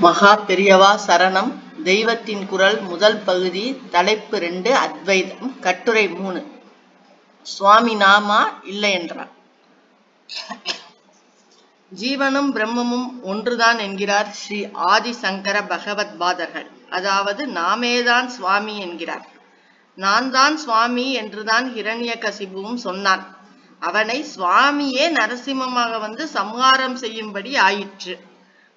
மகா பெரியவா சரணம். தெய்வத்தின் குரல் முதல் பகுதி தலைப்பு ரெண்டு அத்வைதம். கட்டுரை மூணு. சுவாமி நாமா இல்லை என்றார். ஜீவனும் பிரம்மமும் ஒன்றுதான் என்கிறார் ஸ்ரீ ஆதிசங்கர பகவத் பாதர்கள். அதாவது நாமேதான் சுவாமி என்கிறார். நான் தான் சுவாமி என்றுதான் ஹிரண்யகசிபுவும் சொன்னான். அவனை சுவாமியே நரசிம்மமாக வந்து சம்ஹாரம் செய்யும்படி ஆயிற்று.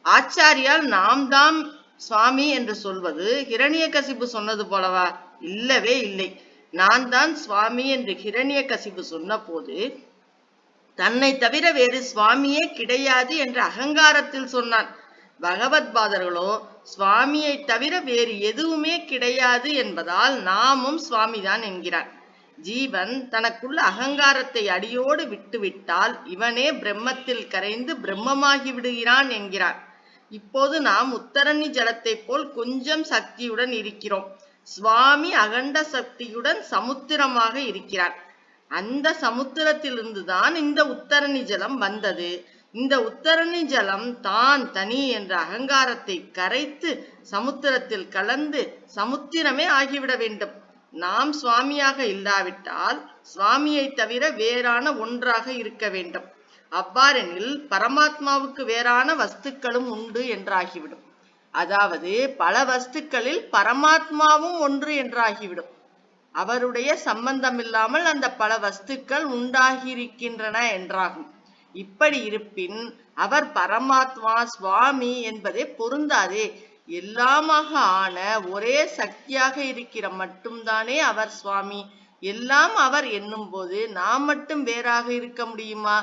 ஆச்சாரியால் நாம் தான் சுவாமி என்று சொல்வது ஹிரண்யகசிபு சொன்னது போலவா? இல்லவே இல்லை. நான் தான் சுவாமி என்று ஹிரண்யகசிபு சொன்னபோது தன்னை தவிர வேறு சுவாமியே கிடையாது என்ற அகங்காரத்தில் சொன்னான். பகவத்பாதர்களோ சுவாமியை தவிர வேறு எதுவுமே கிடையாது என்பதால் நாமும் சுவாமிதான் என்கிறான் ஜீவன் தனக்குள்ள அகங்காரத்தை அடியோடு விட்டுவிட்டால் இவனே பிரம்மத்தில் கரைந்து பிரம்மமாகி விடுகிறான் என்கிறான் இப்போது நாம் உத்தரணி ஜலத்தை போல் கொஞ்சம் சக்தியுடன் இருக்கிறோம். சுவாமி அகண்ட சக்தியுடன் சமுத்திரமாக இருக்கிறார். அந்த சமுத்திரத்திலிருந்து தான் இந்த உத்தரணி ஜலம் வந்தது. இந்த உத்தரணி ஜலம் தான் தனி என்ற அகங்காரத்தை கரைத்து சமுத்திரத்தில் கலந்து சமுத்திரமே ஆகிவிட வேண்டும். நாம் சுவாமியாக இல்லாவிட்டால் சுவாமியை தவிர வேறான ஒன்றாக இருக்க வேண்டும். அவ்வாறெனில் பரமாத்மாவுக்கு வேறான வஸ்துக்களும் உண்டு என்றாகிவிடும். அதாவது பல வஸ்துக்களில் பரமாத்மாவும் ஒன்று என்றாகிவிடும். அவருடைய சம்பந்தம் இல்லாமல் அந்த பல வஸ்துக்கள் உண்டாகியிருக்கின்றன என்றாகும். இப்படி இருப்பின் அவர் பரமாத்மா சுவாமி என்பதே பொருந்தாதே. எல்லாமாக ஆன ஒரே சக்தியாக இருக்கிற மட்டும்தானே அவர் சுவாமி. எல்லாம் அவர் என்னும் போது நாம் மட்டும் வேறாக இருக்க முடியுமா?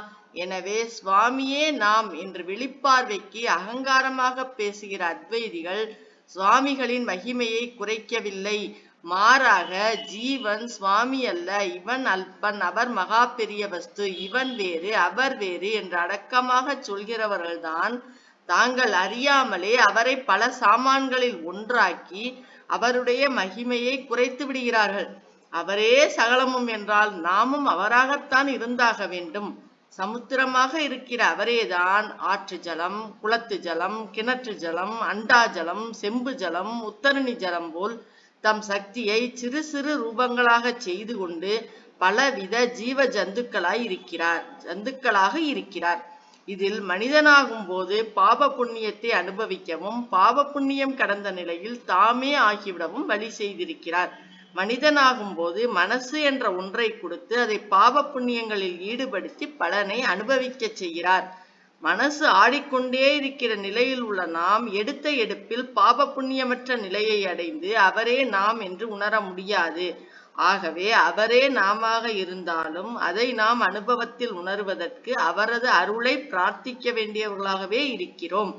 எனவே சுவாமியே நாம் என்று வெளிப்பார்வைக்கு அகங்காரமாக பேசுகிற அத்வைதிகள் சுவாமிகளின் மகிமையை குறைக்கவில்லை. மாறாக ஜீவன் சுவாமி அல்ல இவன் அல்பன் அவர் மகா பெரிய வஸ்து இவன் வேறு அவர் வேறு என்று அடக்கமாக சொல்கிறவர்கள்தான் தாங்கள் அறியாமலே அவரை பல சாமான்களில் ஒன்றாக்கி அவருடைய மகிமையை குறைத்து விடுகிறார்கள். அவரே சகலமும் என்றால் நாமும் அவராகத்தான் இருந்தாக வேண்டும். சமுத்திரமாக இருக்கிற அவரேதான் ஆற்று ஜலம் குளத்து ஜலம் கிணற்று ஜலம் அண்டா ஜலம் செம்பு ஜலம் உத்தரணி ஜலம் போல் தம் சக்தியை சிறு சிறு ரூபங்களாக செய்து கொண்டு பலவித ஜீவ ஜந்துக்களாய் இருக்கிறார் ஜந்துக்களாக இருக்கிறார். இதில் மனிதனாகும் போது பாப புண்ணியத்தை அனுபவிக்கவும் பாப புண்ணியம் கடந்த நிலையில் தாமே ஆகிவிடவும் வழி செய்திருக்கிறார். மனிதனாகும் போது மனசு என்ற ஒன்றை கொடுத்து அதை பாவ புண்ணியங்களில் ஈடுபடுத்தி பலனை அனுபவிக்க செய்கிறார். மனசு ஆடிக்கொண்டே இருக்கிற நிலையில் உள்ள நாம் எடுத்த எடுப்பில் பாப புண்ணியமற்ற நிலையை அடைந்து அவரே நாம் என்று உணர முடியாது. ஆகவே அவரே நாமாக இருந்தாலும் அதை நாம் அனுபவத்தில் உணர்வதற்கு அவரது அருளை பிரார்த்திக்க வேண்டியவர்களாகவே இருக்கிறோம்.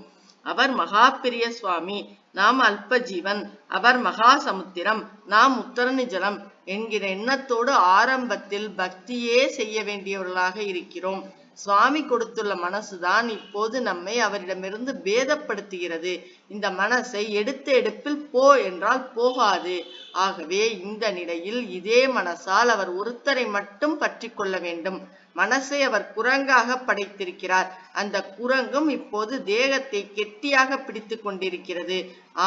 அவர் மகா சுவாமி. நாம் அல்ப ஜீவன் அவர் மகா சமுத்திரம் நாம் உத்தரணி ஜலம். என்கிற எண்ணத்தோடு ஆரம்பத்தில் பக்தியே செய்ய வேண்டியவர்களாக இருக்கிறோம். சுவாமி கொடுத்துள்ள மனசுதான் இப்போது நம்மை அவரிடமிருந்து பேதப்படுத்துகிறது. இந்த மனசை எடுத்த எடுப்பில் போ என்றால் போகாது. ஆகவே இந்த நிலையில் இதே மனசால் அவர் ஒருத்தரை மட்டும் பற்றி கொள்ள வேண்டும். மனசை அவர் குரங்காக படைத்திருக்கிறார். அந்த குரங்கும் இப்போது தேகத்தை கெட்டியாக பிடித்து கொண்டிருக்கிறது.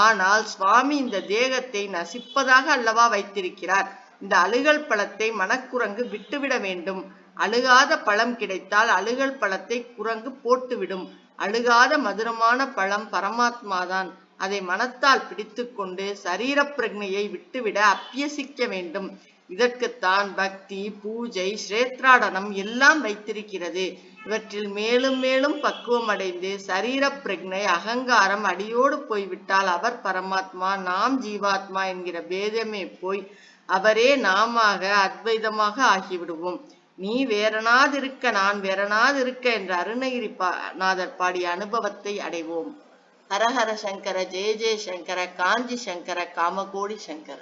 ஆனால் சுவாமி இந்த தேகத்தை நசிப்பதாக அல்லவா வைத்திருக்கிறார்? இந்த அழுகல் பழத்தை மனக்குரங்கு விட்டுவிட வேண்டும். அழுகாத பழம் கிடைத்தால் அழுகல் பழத்தை குரங்கு போட்டுவிடும். அழுகாத மதுரமான பழம் பரமாத்மாதான். அதை மனத்தால் பிடித்து கொண்டு சரீர பிரக்னையை விட்டுவிட அப்பியசிக்க வேண்டும். இதற்குத்தான் பக்தி பூஜை ஸ்ரேத்ராடனம் எல்லாம் வைத்திருக்கிறது. இவற்றில் மேலும் மேலும் பக்குவம் அடைந்து சரீர பிரக்னை அகங்காரம் அடியோடு போய்விட்டால் அவர் பரமாத்மா நாம் ஜீவாத்மா என்கிற பேதமே போய் அவரே நாமாக அத்வைதமாக ஆகிவிடுவோம். நீ வேறனாதிருக்க நான் வேறனாதிருக்க என்ற அருணகிரி நாதர் பாடிய அனுபவத்தை அடைவோம். ஹரஹர சங்கர ஜெய ஜெய சங்கர காஞ்சி சங்கர காமகோடி சங்கர.